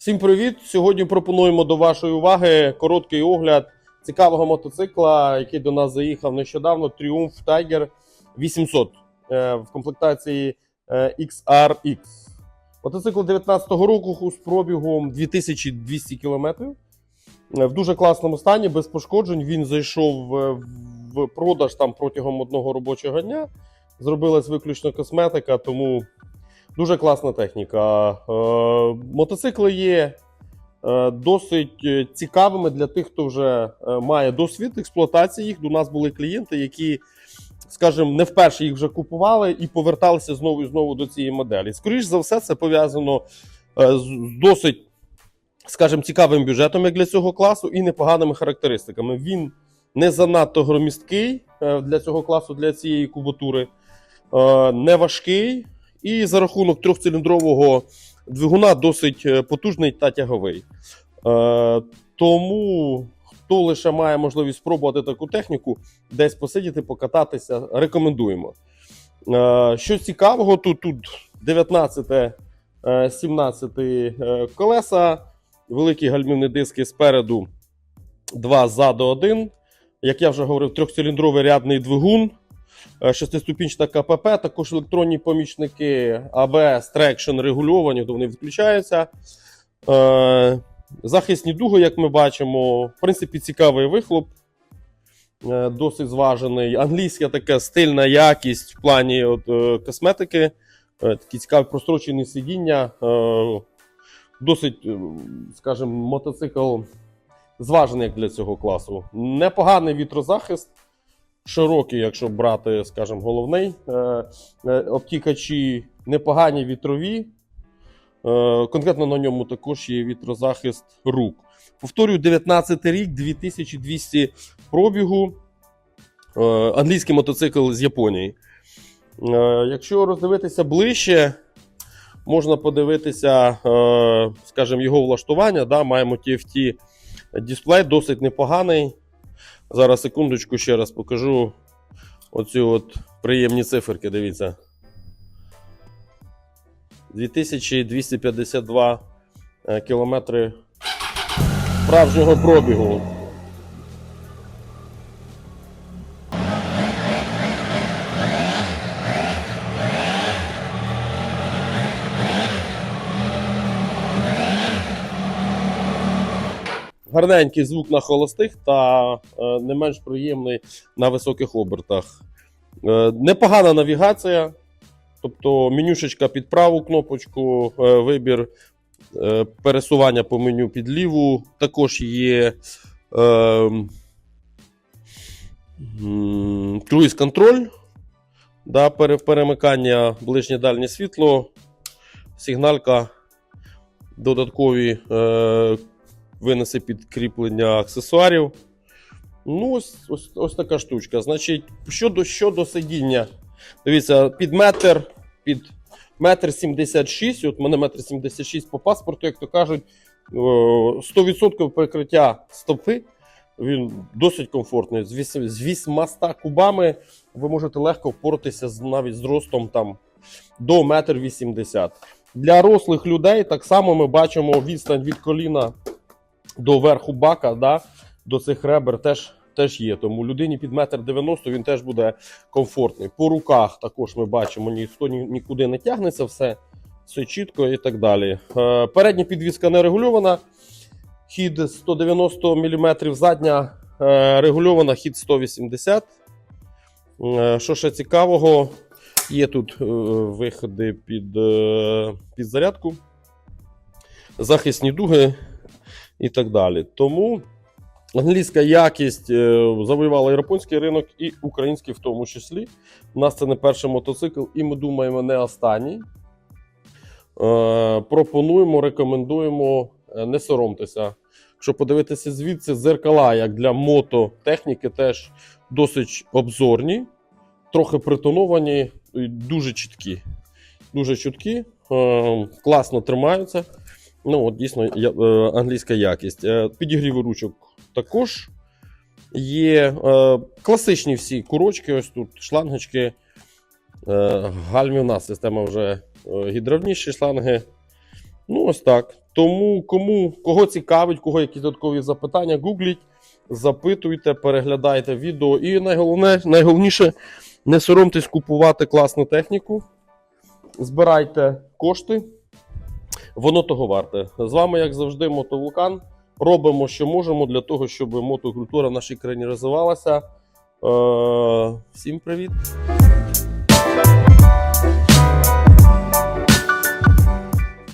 Всім привіт! Сьогодні пропонуємо до вашої уваги короткий огляд цікавого мотоцикла, який до нас заїхав нещодавно. Triumph Tiger 800 е, в комплектації е, XRX. Мотоцикл 19-го року з пробігом 2200 км. В дуже класному стані, без пошкоджень. Він зайшов е, в продаж там протягом одного робочого дня. Зробилась виключно косметика, тому Дуже класна техніка. Е, мотоцикли є е, досить е, цікавими для тих, хто вже має досвід експлуатації їх. До нас були клієнти, які, скажімо, не вперше їх вже купували і поверталися знову і знову до цієї моделі. Скоріше за все, це пов'язано з досить, скажімо, цікавим бюджетом як для цього класу і непоганими характеристиками. Він не занадто громісткий для цього класу, для цієї кубатури, не важкий. І за рахунок трьохциліндрового двигуна досить е, потужний та тяговий. Е, тому хто лише має можливість спробувати таку техніку, десь посидіти, покататися, рекомендуємо. Е, що цікавого, тут, тут 19, е, 17 е, колеса, великі гальмівні диски спереду, два ззаду один. Як я вже говорив, трьохциліндровий рядний двигун. Шестиступінчата КПП, також електронні помічники ABS, Traction регульовані, то вони відключаються. Е, Захисні дуги, як ми бачимо, в принципі, цікавий вихлоп, е, досить зважений. Англійська така стильна якість в плані от, е, косметики, такі цікаві прострочені сидіння. Досить, скажімо, мотоцикл зважений для цього класу. Непоганий вітрозахист широкий, якщо брати, скажімо, головний. Е, е, Обтікачі непогані вітрові. Е, Конкретно на ньому також є вітрозахист рук. Повторюю, 19 рік, 2200 пробігу. Англійський мотоцикл з Японії. Якщо роздивитися ближче, можна подивитися, скажімо, його влаштування. Маємо TFT дисплей, досить непоганий. Зараз секундочку ще раз покажу оцю от приємні циферки. Дивіться. 2252 е, кілометри справжнього пробігу. Гарненький звук на холостих та е, не менш приємний на високих обертах. Е, непогана навігація, тобто менюшечка під праву кнопочку, е, вибір пересування по меню під ліву. Також є Круїз контроль, да, перемикання ближнє дальнє світло, сигналька, додаткові винеси під кріплення аксесуарів. Ну, ось, ось, ось така штучка. Значить, щодо, щодо сидіння. Дивіться, під метр, під метр 76, от мене метр 76 по паспорту, як то кажуть, е, 100% прикриття стопи. Він досить комфортний. З 8 з 800 кубами ви можете легко впоратися з, навіть з ростом там, до 1,80 м. Для рослих людей так само ми бачимо відстань від коліна до верху бака, да, до цих ребер теж, теж є. Тому людині під метр 90 він теж буде комфортний. По руках також ми бачимо, ніхто ні, нікуди не тягнеться, все, все чітко і так далі. Е, передня підвіска не регульована. Хід 190 мм, задня е, регульована, хід 180 Е, Що ще цікавого, є тут виходи під, під зарядку, захисні дуги і так далі. Тому англійська якість е, завоювала японський ринок і український в тому числі. У нас це не перший мотоцикл, і ми думаємо, не останній. Е, пропонуємо, рекомендуємо, е, не соромтеся. Якщо подивитися звідси, зеркала, як для мототехніки, теж досить обзорні, трохи притоновані, дуже чіткі. Дуже чіткі, класно тримаються. Ну, от дійсно е, англійська якість. Е, Підігріви ручок також є. Е, Класичні всі курочки, ось тут шлангочки. Гальмівна система вже гідравніші шланги. Ну, ось так. Тому кому кого цікавить, кого якісь додаткові запитання, гугліть, запитуйте, переглядайте відео. І найголовне, найголовніше, не соромтесь купувати класну техніку. Збирайте кошти, воно того варте. З вами, як завжди, Мотовулкан. Робимо, що можемо для того, щоб мотокультура в нашій країні розвивалася. Е, всім привіт!